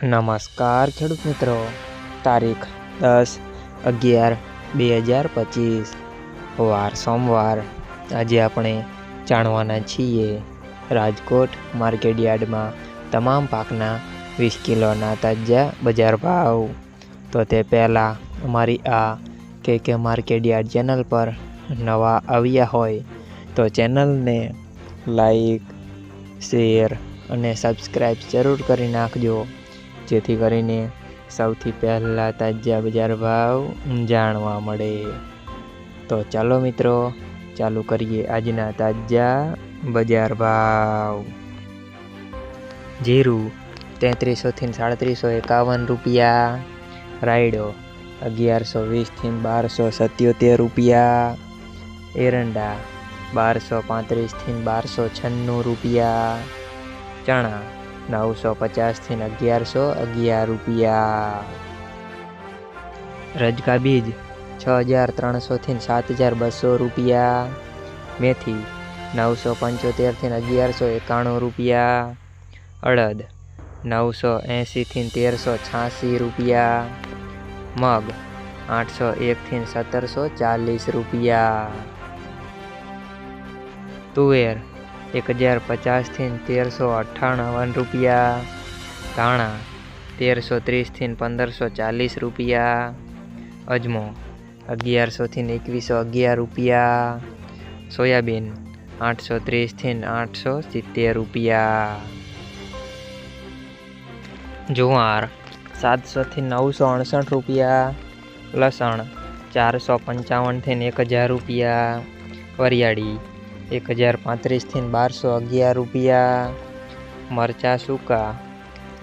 નમસ્કાર ખેડૂત મિત્રો. તારીખ દસ અગિયાર બે હજાર પચીસ. વાર સોમવાર. આજે આપણે જાણવાના છીએ રાજકોટ માર્કેટયાર્ડમાં તમામ પાકના વીસ કિલોના તાજા બજાર ભાવ. તો તે પહેલાં અમારી આ કે કે માર્કેટયાર્ડ ચેનલ પર નવા આવ્યા હોય તો ચેનલને લાઈક, શેર અને સબસ્ક્રાઈબ જરૂર કરી નાખજો. જેથી કરીને સૌથી પહેલાં તાજા બજાર ભાવ જાણવા મળે. તો ચાલો મિત્રો, ચાલુ કરીએ આજના તાજા બજાર ભાવ. જીરું તેત્રીસોથી સાડત્રીસો એકાવન રૂપિયા. રાયડો અગિયારસો વીસથી બારસો સત્યોતેર રૂપિયા. એરંડા બારસો પાંત્રીસથી બારસો છન્નું રૂપિયા. ચણા નવસો પચાસથી અગિયારસો, અગિયાર રૂપિયા. રજકા બીજ, છ હજાર ત્રણસોથી સાત હજાર બસો રૂપિયા. મેથી, નવસો પંચોતેરથી અગિયારસો એકાણું રૂપિયા. અડદ, નવસો એંશીથી તેરસો છ્યાસી રૂપિયા. મગ, આઠસો એકથી સત્તરસો ચાલીસ રૂપિયા. તુવેર એક હજાર પચાસથી તેરસો અઠ્ઠાણું રૂપિયા. ધાણા તેરસો ત્રીસથી પંદરસો ચાલીસ રૂપિયા. અજમો અગિયારસોથી એકવીસો અગિયાર રૂપિયા. સોયાબીન આઠસો ત્રીસથી આઠસો સિત્તેર રૂપિયા. જુવાર સાતસોથી નવસો અડસઠ રૂપિયા. લસણ ચારસો પંચાવનથી એક હજાર રૂપિયા. વરિયાળી એક હજાર પાંત્રીસથી બારસો અગિયાર રૂપિયા. મરચા સૂકા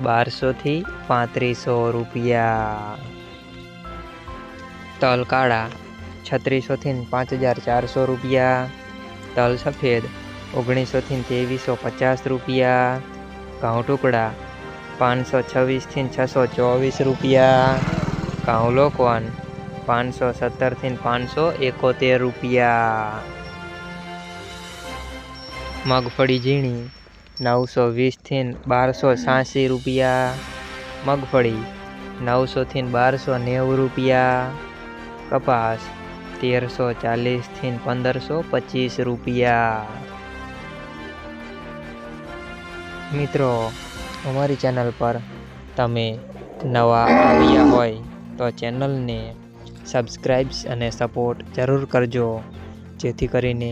બારસોથી પાંત્રીસો રૂપિયા. તલ કાળા છત્રીસોથી પાંચ હજાર ચારસો રૂપિયા. તલ સફેદ ઓગણીસોથી ત્રેવીસો પચાસ રૂપિયા. ઘઉં ટુકડા પાંચસો છવ્વીસથી છસો ચોવીસ રૂપિયા. ઘઉં લોકવન પાંચસો સત્તરથી પાંચસો એકોતેર રૂપિયા. મગફળી ઝીણી, નવસો વીસથી બારસો છ્યાસી રૂપિયા. મગફળી નવસોથી બારસો નેવું રૂપિયા. કપાસ, તેરસો ચાલીસથી પંદરસો પચીસ રૂપિયા. મિત્રો, અમારી ચેનલ પર તમે નવા આવ્યા હોય તો ચેનલને સબસ્ક્રાઈબ્સ અને સપોર્ટ જરૂર કરજો, જેથી કરીને